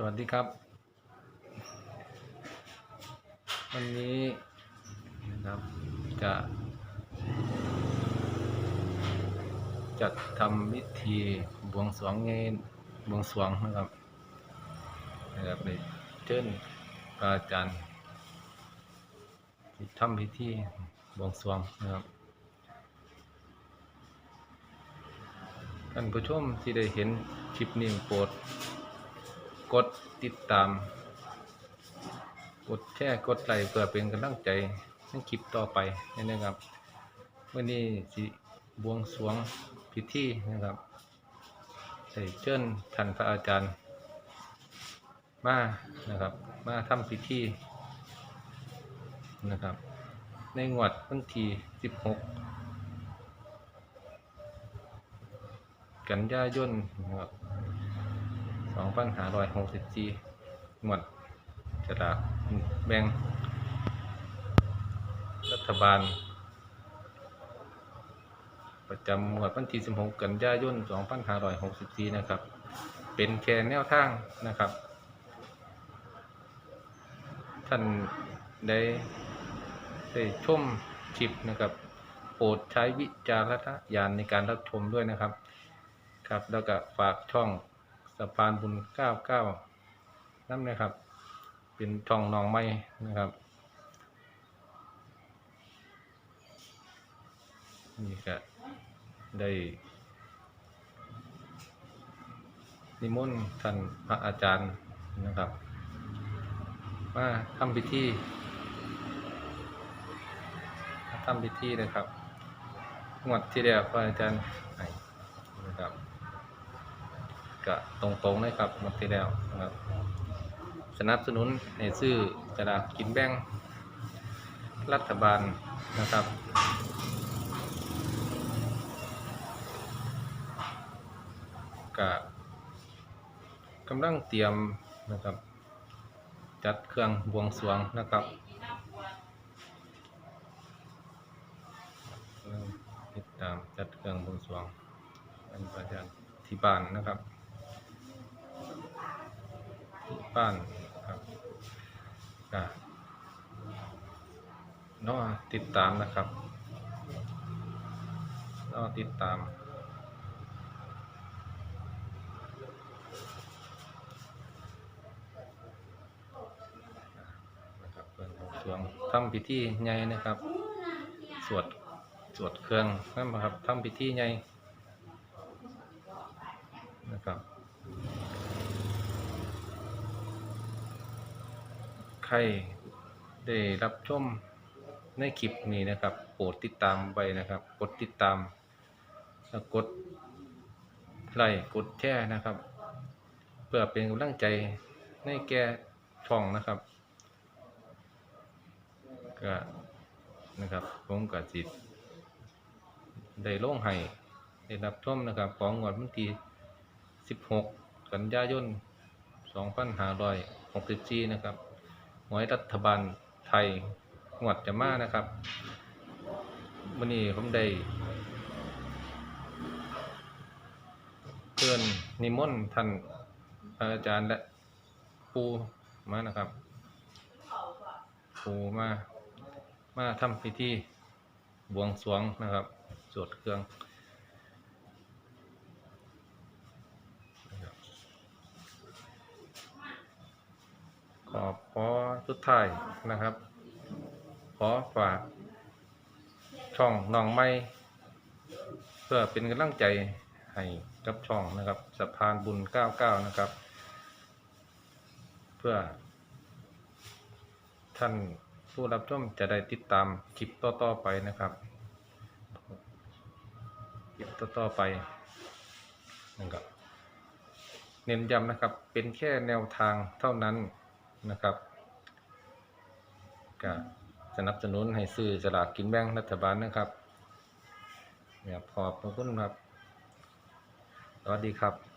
สวัสดีครับ วันนี้นะครับจะจัดทำพิธีบวงสรวงเงินบวงสรวงนะครับนะครับในเชิญพระอาจารย์ที่ทำพิธีบวงสรวงนะครับท่านผู้ชมที่ได้เห็นคลิปนี้โปรด กดติดตาม กดแชร์กดไลค์เพื่อเป็นกำลังใจในคลิปต่อไปนะครับวันนี้สิบวงสวงพิธีนะครับใส่เชิญท่านพระอาจารย์มานะครับ มาทำพิธีนะครับ ในงวดวันที่16 กันยายนนะครับ 2564งวดสลากแบ่งรัฐบาล ประจำงวดวันที่16กันยายน2564นะครับ เป็นแค่แนวทางนะครับ ท่านได้ได้ชมคลิปนะครับโปรดใช้วิจารณญาณในการรับชมด้วยนะครับ ครับ แล้วก็ฝากช่อง สะพานบุญ99นั่นนะครับ เป็นช่องนองไม้นะครับนี่ก็ได้นิมนต์ท่านพระอาจารย์นะครับมาทำพิธีทำพิธีนะครับงวดที่แล้วพระอาจารย์ ก็ตรงๆนะครับงวดที่แล้วนะครับ สนับสนุนในซื้อสลากกินแบ่งรัฐบาลนะครับก็กำลังเตรียมนะครับ จัดเครื่องบวงสรวงนะครับติดตามจัดเครื่องบวงสรวงเป็นประจำที่บ้านนะครับ บ้านครับก็นอติดตามนะครับนอติดตามนะครับเพื่อนบวงสรวงทำพิธีใหญ่นะครับ สวด สวดเครื่องนั่นนะครับทำพิธีใหญ่นะครับ ใครได้รับชมในคลิปนี้นะครับ โปรดติดตามไปนะครับ กดติดตามแล้วกดไลค์กดแชร์นะครับ เพื่อเป็นกำลังใจในแก่ช่องนะครับก็นะครับผมก็จิตได้ลงให้ได้รับชมนะครับ ของงวดวันที่16 กันยายน2564 นะครับ หวยรัฐบาลไทยงวดจะมานะครับวันนี้ผมได้เพื่อนนิมนต์ท่านอาจารย์และครูมานะครับครูมา มาทำพิธีบวงสรวงนะครับ สวดเครื่องนะครับ ขอขอสุดท้ายนะครับ ขอฝากช่องน้องไม้เพื่อเป็นกำลังใจให้กับช่องนะครับสะพานบุญ 99 นะครับ เพื่อ ท่านผู้รับชมจะได้ติดตามคลิปต่อ ๆ ไปนะครับคลิปต่อ ๆ ไปนะครับเน้นย้ำนะครับเป็นแค่แนวทางเท่านั้น นะครับก็สนับสนุนให้ซื้อสลากกินแบ่งรัฐบาลนะครับเนี่ยขอบพระคุณครับ สวัสดีครับ